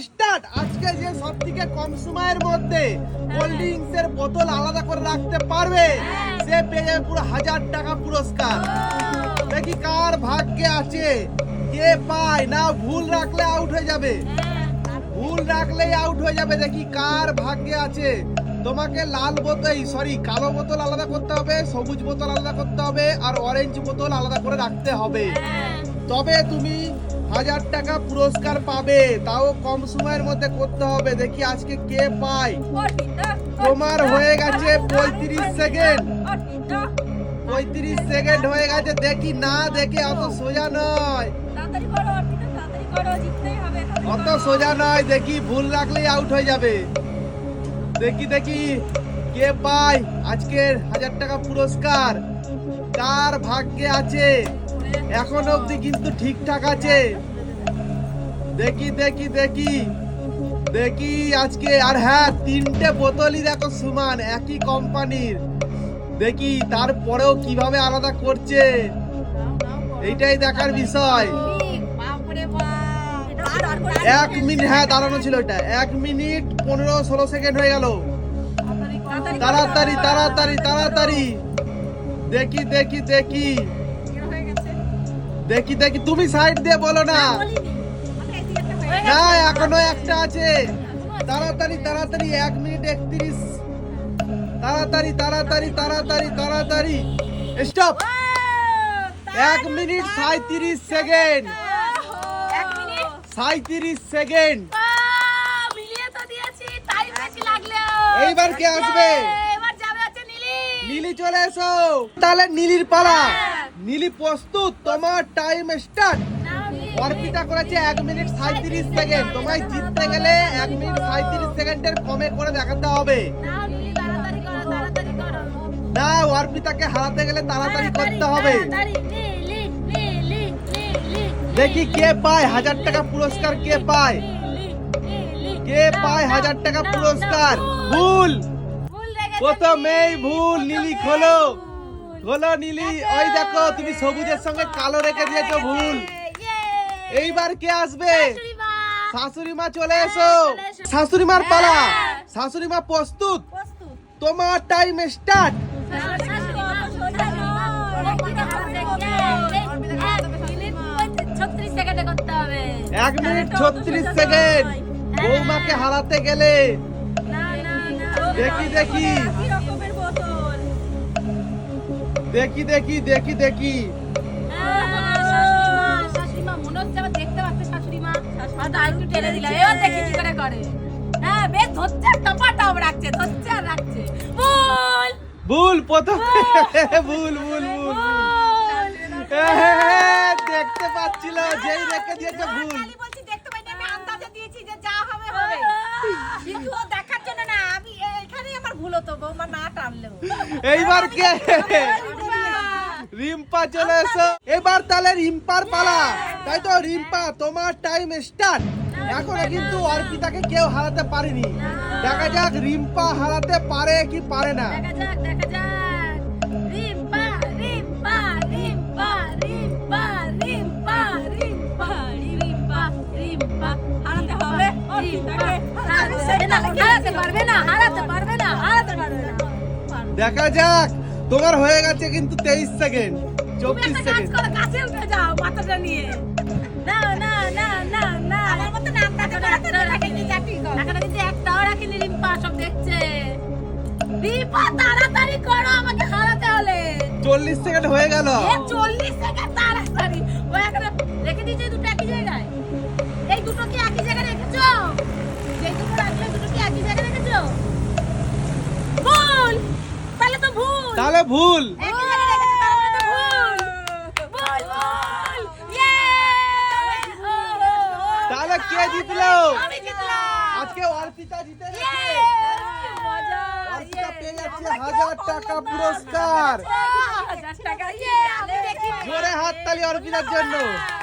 Start. আজকে যে সব থেকে কম সময়ের মধ্যে কোল্ড ড্রিঙ্কস এর বোতল আলাদা করে রাখতে পারবে সে পেয়ে যাবে পুরো হাজার টাকা পুরস্কার। দেখি কার ভাগ্যে আছে। কে পায়? না ভুল রাখলে আউট হয়ে যাবে। ভুল রাখলেই আউট হয়ে যাবে। দেখি কার ভাগ্যে আছে। তোমাকে লাল বোতল সরি কালো বোতল আলাদা করতে হবে সবুজ বোতল আলাদা করতে হবে আর অরেঞ্জ বোতল আলাদা করে রাখতে হবে। তবে তুমি হাজার টাকা পুরস্কার পাবে। তাও কম সময়ের মধ্যে করতে হবে। দেখি আজকে কে পায়। তোমার হয়ে গেছে পঁয়ত্রিশ সেকেন্ড। পঁয়ত্রিশ সেকেন্ড হয়ে গেছে। দেখি না দেখে অত সোজা নয়। অত সোজা নয়। দেখি ভুল রাখলেই আউট হয়ে যাবে। দেখি দেখি কে পায় আজকের হাজার টাকা পুরস্কার। কার ভাগ্যে আছে? এখন অবধি কিন্তু ঠিকঠাক আছে। দেখি দেখি দেখি। দেখি আজকে, আর হ্যাঁ তিনটে বোতলই দেখো সমান, একই কোম্পানির। দেখি তারপরেও কীভাবে আলাদা করছে। এইটাই দেখার বিষয়। এক মিনিট হ্যাঁ দাঁড়ানো ছিল এটা। এক মিনিট, পনেরো, ষোলো সেকেন্ড হয়ে গেল। তাড়াতাড়ি তাড়াতাড়ি তাড়াতাড়ি দেখি দেখি দেখি। দেখি দেখি তুমি সাইড দিয়ে বলো না। না এখনও একটা আছে। তাড়াতাড়ি তাড়াতাড়ি এক মিনিট একত্রিশ। তাড়াতাড়ি তাড়াতাড়ি তাড়াতাড়ি তাড়াতাড়ি। স্টপ এক মিনিট সাঁত্রিশ সেকেন্ড সাঁত্রিশ সেকেন্ড এইবার কে আসবে? নীলি। চলে এসো। তাহলে নীলির পালা। নীলি প্রস্তুত, তোমার টাইম স্টার্ট অর্পিতা করেছে এক মিনিট সাঁত্রিশ সেকেন্ড তোমায় জিততে গেলে এক মিনিট সাঁত্রিশ সেকেন্ডের কমে করে দেখাতে হবে। না অর্পিতাকে হারাতে গেলে তাড়াতাড়ি করতে হবে। দেখি কে পায়, হাজার টাকা পুরস্কার কে পায়? কে পায়, হাজার টাকা পুরস্কার? ভুল। প্রথমেই ভুল, নীলি খোলো। খোলো নীলি ওই দেখো তুমি সবুজের সঙ্গে কালো রেখে দিয়েছ ভুল। এইবার কে আসবে? শাশুড়ি মা চলে এসো। শাশুড়ি মার পালা। শাশুড়ি মা প্রস্তুত। তোমার টাইম স্টার্ট এক মিনিট ছত্রিশ সেকেন্ড। বৌমাকে হারাতে গেলে। দেখি দেখি। দেখি দেখি দেখি দেখি। ভুল! প্রথমে ভুল! ভুল ভুল দেখতে পাচ্ছিল যেই রেখে দিয়েছে ভুল। এইবার কে? রিম্পা চলে এসো। এবার তাহলে রিম্পার পালা। তাই তো রিম্পা তোমার টাইম স্টার্ট এখনও কিন্তু অর্পিতাকে কেউ হারাতে পারেনি। দেখা যাক রিম্পা হারাতে পারে কি পারে না। দেখা যাক। তোমার হয়ে গেছে কিন্তু তেইশ সেকেন্ড চব্বিশ সেকেন্ড। কাছে উঠে যাও মাথাটা নিয়ে। না না না না না। আমার সব দেখছে। তাড়াতাড়ি করো চল্লিশ সেকেন্ড হয়ে গেল। চল্লিশ সেকেন্ড भूल। पुरस्कार। जोरे हाथ ताली अर्पिता जन्नू